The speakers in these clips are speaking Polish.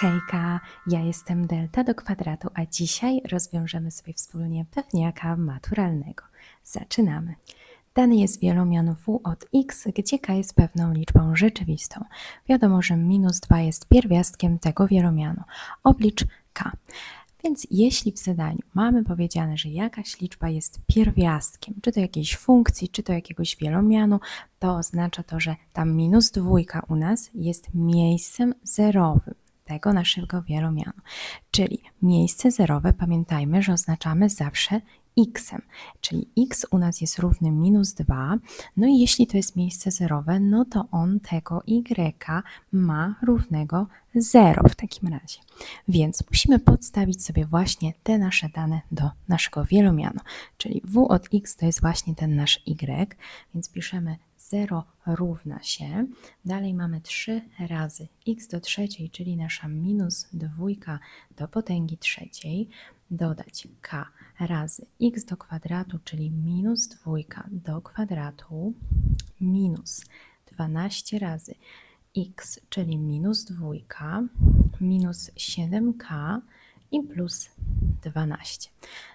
Hejka, ja jestem delta do kwadratu, a dzisiaj rozwiążemy sobie wspólnie pewniaka maturalnego. Zaczynamy. Dany jest wielomian w od x, gdzie k jest pewną liczbą rzeczywistą. Wiadomo, że minus 2 jest pierwiastkiem tego wielomianu. Oblicz k. Więc jeśli w zadaniu mamy powiedziane, że jakaś liczba jest pierwiastkiem, czy to jakiejś funkcji, czy to jakiegoś wielomianu, to oznacza to, że ta minus dwójka u nas jest miejscem zerowym tego naszego wielomianu. Czyli miejsce zerowe, pamiętajmy, że oznaczamy zawsze x, czyli x u nas jest równy minus 2, no i jeśli to jest miejsce zerowe, no to on tego y ma równego 0 w takim razie. Więc musimy podstawić sobie właśnie te nasze dane do naszego wielomianu, czyli w od x to jest właśnie ten nasz y, więc piszemy 0 równa się. Dalej mamy 3 razy x do trzeciej, czyli nasza minus dwójka do potęgi trzeciej, dodać k razy x do kwadratu, czyli minus dwójka do kwadratu, minus 12 razy x, czyli minus dwójka, minus 7k i plus 12.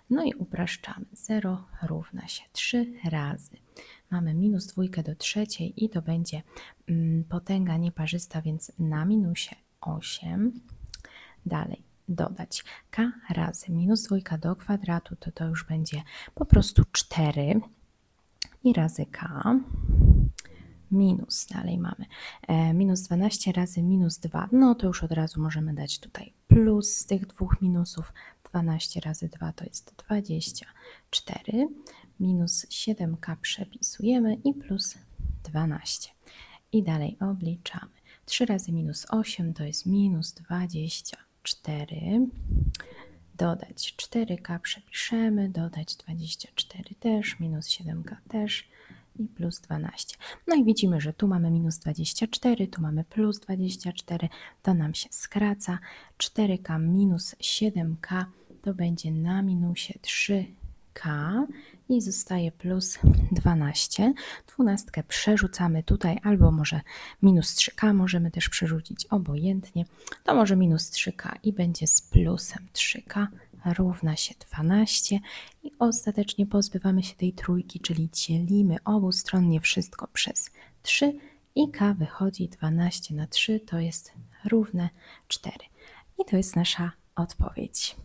No i upraszczamy. 0 równa się 3 razy. Mamy minus dwójkę do trzeciej i to będzie mm, potęga nieparzysta, więc na minusie 8. Dalej dodać k razy minus dwójka do kwadratu, to to już będzie po prostu 4 i razy k minus, dalej mamy e, minus 12 razy minus 2, no to już od razu możemy dać tutaj plus z tych dwóch minusów, 12 razy 2 to jest 24, minus 7k przepisujemy i plus 12. I dalej obliczamy. 3 razy minus 8 to jest minus 24. Dodać 4k przepiszemy, dodać 24 też, minus 7k też i plus 12. No i widzimy, że tu mamy minus 24, tu mamy plus 24, to nam się skraca. 4k minus 7k to będzie na minusie 3k i zostaje plus 12. Dwunastkę przerzucamy tutaj, albo może minus 3k możemy też przerzucić obojętnie. To może minus 3k i będzie z plusem 3k równa się 12 i ostatecznie pozbywamy się tej trójki, czyli dzielimy obustronnie wszystko przez 3 i k wychodzi 12 na 3 to jest równe 4. I to jest nasza odpowiedź.